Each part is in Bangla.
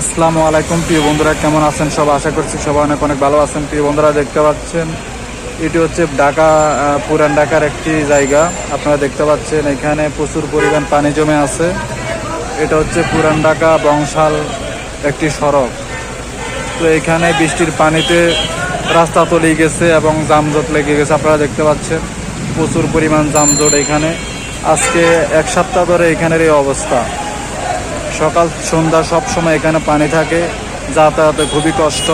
আসসালামু আলাইকুম, প্রিয় বন্ধুরা, কেমন আছেন সব? আশা করছি সবাই অনেক অনেক ভালো আছেন। প্রিয় বন্ধুরা, দেখতে পাচ্ছেন, এটি হচ্ছে ঢাকা পুরান ঢাকার একটি জায়গা। আপনারা দেখতে পাচ্ছেন, এখানে প্রচুর পরিমাণ পানি জমে আছে। এটা হচ্ছে পুরান ঢাকা বংশাল একটি সড়ক। তো এখানে বৃষ্টির পানিতে রাস্তা তলিয়ে গেছে এবং যানজট লেগে গেছে। আপনারা দেখতে পাচ্ছেন, প্রচুর পরিমাণ যানজট এখানে। আজকে এক সপ্তাহ ধরে এখানের এই অবস্থা। সকাল, সন্ধ্যা সব সময় এখানে পানি থাকে, যাতায়াতে খুবই কষ্ট।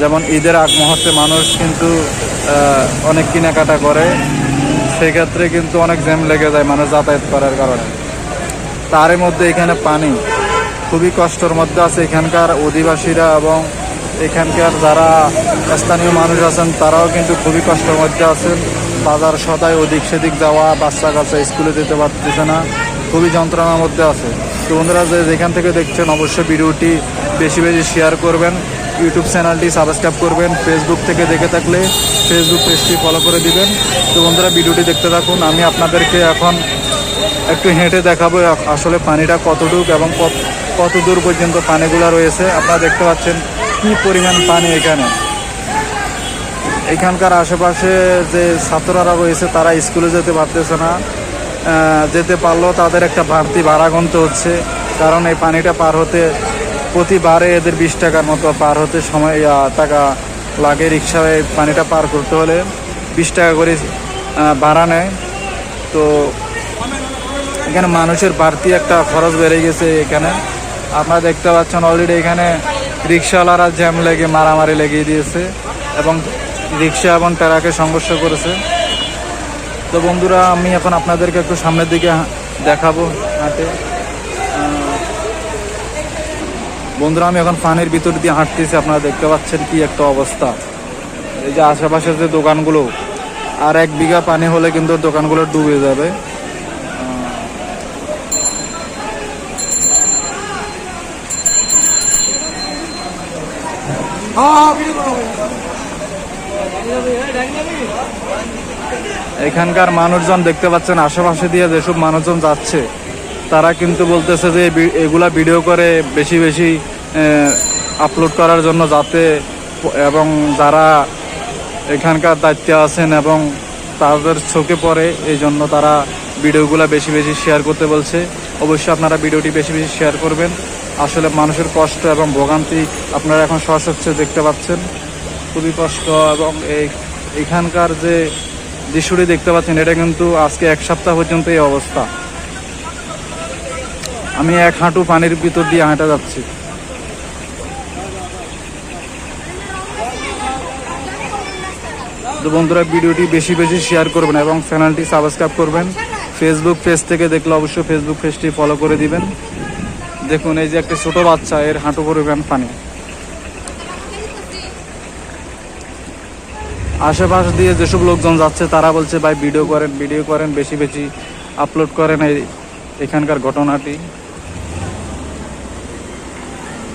যেমন ঈদের আগ মুহূর্তে মানুষ কিন্তু অনেক কেনাকাটা করে, সেক্ষেত্রে কিন্তু অনেক জ্যাম লেগে যায় মানুষ যাতায়াত করার কারণে। তারই মধ্যে এখানে পানি খুবই কষ্টের মধ্যে আছে। এখানকার অধিবাসীরা এবং এখানকার যারা স্থানীয় মানুষ আছেন, তারাও কিন্তু খুবই কষ্টের মধ্যে আছেন। বাজার সদায় ওদিক সেদিক যাওয়া, বাচ্চা কাচ্চা স্কুলে যেতে পারতেছে না, খুবই যন্ত্রণার মধ্যে আছে। তো বন্ধুরা, যে যেখান থেকে দেখছেন, অবশ্যই ভিডিওটি বেশি বেশি শেয়ার করবেন। ইউটিউব চ্যানেলটি সাবস্ক্রাইব করবেন। ফেসবুক থেকে দেখে থাকলে ফেসবুক পেজটি ফলো করে দিবেন। তো বন্ধুরা, ভিডিওটি দেখতে থাকুন। আমি আপনাদেরকে এখন একটু হেঁটে দেখাবো আসলে পানিটা কতটুক এবং কত- দূর পর্যন্ত পানিগুলো রয়েছে। আপনারা দেখতে পাচ্ছেন কি পরিমাণ পানি এখানে। এখানকার আশেপাশে যে ছাত্ররা রয়েছে, তারা স্কুলে যেতে পারতেছে না। যেতে পারলেও তাদের একটা বাড়তি ভাড়া গুনতে হচ্ছে। কারণ এই পানিটা পার হতে প্রতিবারে এদের বিশ টাকার মতো পার হতে সময় টাকা লাগে রিক্সায় পানিটা পার করতে হলে। বিশ টাকা করে ভাড়া নেয়। তো এখানে মানুষের বাড়তি একটা খরচ বেড়ে গেছে এখানে। আপনারা দেখতে পাচ্ছেন অলরেডি এখানে রিক্সাওয়ালারা জ্যাম লেগে, মারামারি লেগে দিয়েছে এবং রিক্সা এবং ট্রাকে সংঘর্ষ করেছে। তো বন্ধুরা আমি এখন আপনাদেরকে একটু সামনের দিকে দেখাবো হাঁটে বন্ধুরা আমি এখন পানির ভিতর দিয়ে হাঁটতেছি আপনারা দেখতে পাচ্ছেন কি একটা অবস্থা এই যে আশেপাশের যে দোকানগুলো আর এক বিঘা পানি হলে কিন্তু দোকানগুলো ডুবে যাবে এখানকার মানুষজন দেখতে পাচ্ছেন, আশেপাশে দিয়ে যেসব মানুষজন যাচ্ছে, তারা কিন্তু বলতেছে যে এগুলা ভিডিও করে বেশি বেশি আপলোড করার জন্য যাতে, এবং যারা এখানকার দায়িত্বে আছেন এবং তাদের চোখে পড়ে, এই জন্য তারা ভিডিওগুলো বেশি বেশি শেয়ার করতে বলছে। অবশ্যই আপনারা ভিডিওটি বেশি বেশি শেয়ার করবেন। আসলে মানুষের কষ্ট এবং ভোগান্তি আপনারা এখন সশচ্ছে দেখতে পাচ্ছেন। খুবই কষ্ট এবং এই এখানকার যে দৃশ্যটি দেখতে পাচ্ছেন, এটা কিন্তু আজকে এক সপ্তাহ পর্যন্ত এই অবস্থা। আমি এক হাঁটু পানির ভিতর দিয়ে হাঁটা যাচ্ছি। তো বন্ধুরা, ভিডিওটি বেশি বেশি শেয়ার করবেন এবং চ্যানেলটি সাবস্ক্রাইব করবেন। ফেসবুক পেজ থেকে দেখলে অবশ্যই ফেসবুক পেজটি ফলো করে দিবেন। দেখুন, এই যে একটা ছোট বাচ্চা, এর হাঁটু পরিমাণ পানি। আশেপাশ দিয়ে যেসব লোকজন যাচ্ছে, তারা বলছে, ভাই ভিডিও করেন ভিডিও করেন, বেশি বেশি আপলোড করেন এই এখানকার ঘটনাটি।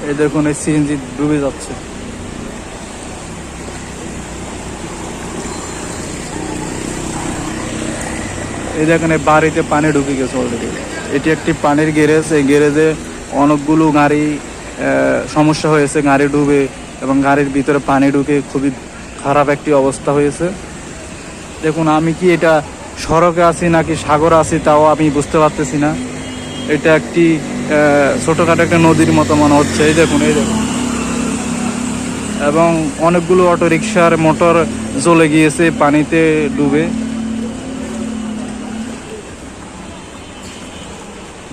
এই দেখুন, এই সিএনজি ডুবে যাচ্ছে। এই দেখুন, এই বাড়িতে পানি ঢুকে গেছে অলরেডি এটি একটি পানির গ্যারেজ, এই গ্যারেজে অনেকগুলো গাড়ি সমস্যা হয়েছে, গাড়ি ডুবে এবং গাড়ির ভিতরে পানি ঢুকে খুবই খারাপ একটি অবস্থা হয়েছে। দেখুন, আমি কি এটা সড়কে আছি নাকি সাগর আছি তাও আমি বুঝতে পারতেছি না। এটা একটি ছোটখাটো একটা নদীর মতো মনে হচ্ছে। এই দেখুন এই দেখুন। এবং অনেকগুলো অটো রিক্সার মোটর জ্বলে গিয়েছে, পানিতে ডুবে।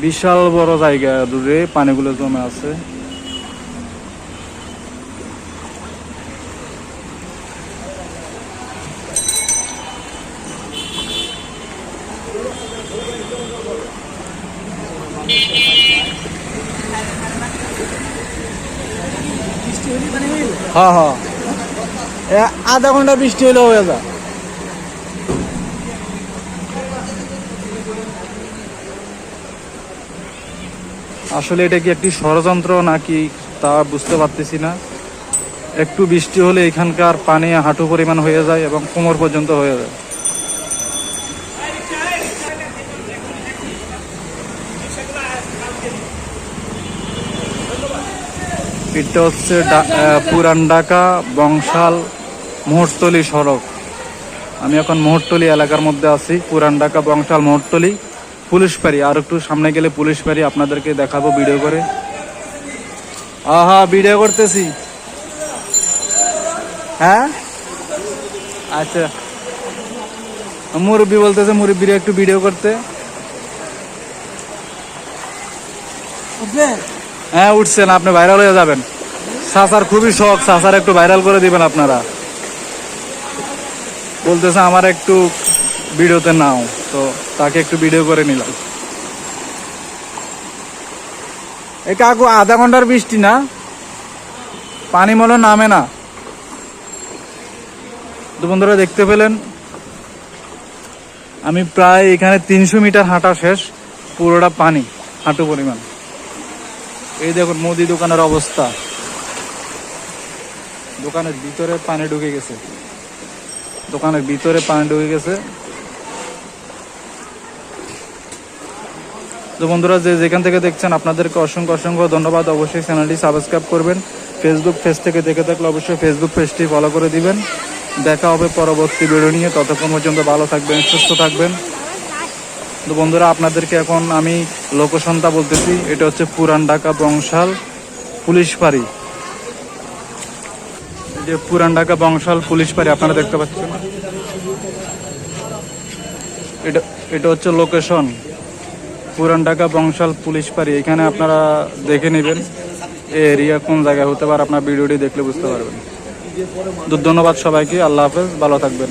বিশাল বড় জায়গা দূরে পানিগুলো জমে আছে। হ্যাঁ হ্যাঁ। আধা ঘণ্টা বৃষ্টি হলে হয়ে যা আসলে এটা কি একটি ষড়যন্ত্র নাকি তা বুঝতে পারতেছি না। একটু বৃষ্টি হলে এখানকার পানি হাঁটু পরিমাণ হয়ে যায় এবং কোমর পর্যন্ত হয়ে যায়। এটা হচ্ছে পুরান ঢাকা, বংশাল, মোহরতলি সড়ক। আমি এখন মোহরতলি এলাকার মধ্যে আছি, পুরান ঢাকা, বংশাল, মোহরতলি। পুলিশ পাড়ি আর একটু সামনে গেলে পুলিশ পাড়ি আপনাদেরকে দেখাবো ভিডিও করে। আহা, ভিডিও করতেছি। হ্যাঁ? আচ্ছা। মুরব্বী বলতেছে, মুরব্বীরা একটু ভিডিও করতে। হ্যাঁ উঠছেন, আপনি ভাইরাল হয়ে যাবেন। সাসার খুবই শখ, সাসার একটু ভাইরাল করে দিবেন আপনারা। বলতেছে, আমার একটু ভিডিওতে নাও। তো তাকে একটু ভিডিও করে নিলাম। এই কাকু, আধা ঘণ্টার বৃষ্টি না? পানি হয় নামে না। তো বন্ধুরা, দেখতে পেলেন? আমি প্রায় এখানে তিনশো মিটার হাঁটা শেষ, পুরোটা পানি, হাঁটু পরিমাণ। এই দেখুন, মুদি দোকানের অবস্থা। দোকানের ভিতরে পানি ঢুকে গেছে। দোকানের ভিতরে পানি ঢুকে গেছে। তো বন্ধুরা, যে যেখান থেকে দেখছেন, আপনাদেরকে অসংখ্য অসংখ্য ধন্যবাদ। অবশ্যই চ্যানেলটি সাবস্ক্রাইব করবেন। ফেসবুক পেজ থেকে দেখে থাকলে অবশ্যই ফেসবুক পেজটি ফলো করে দিবেন। দেখা হবে পরবর্তী ভিডিও নিয়ে। ততক্ষণ পর্যন্ত ভালো থাকবেন, সুস্থ থাকবেন। তো বন্ধুরা, আপনাদেরকে এখন আমি লোকেশনটা বলতেছি, এটা হচ্ছে পুরান ঢাকা বংশাল পুলিশ পাড়ি যে পুরান ঢাকা বংশাল পুলিশ পাড়ি আপনারা দেখতে পাচ্ছেন। এটা এটা হচ্ছে লোকেশন, পুরান ঢাকা বংশাল পুলিশ পাড়ি এখানে আপনারা দেখে নেবেন এই এরিয়া কোন জায়গায় হতে পারে, আপনার ভিডিওটি দেখলে বুঝতে পারবেন। ধন্যবাদ সবাইকে, আল্লাহ হাফেজ, ভালো থাকবেন।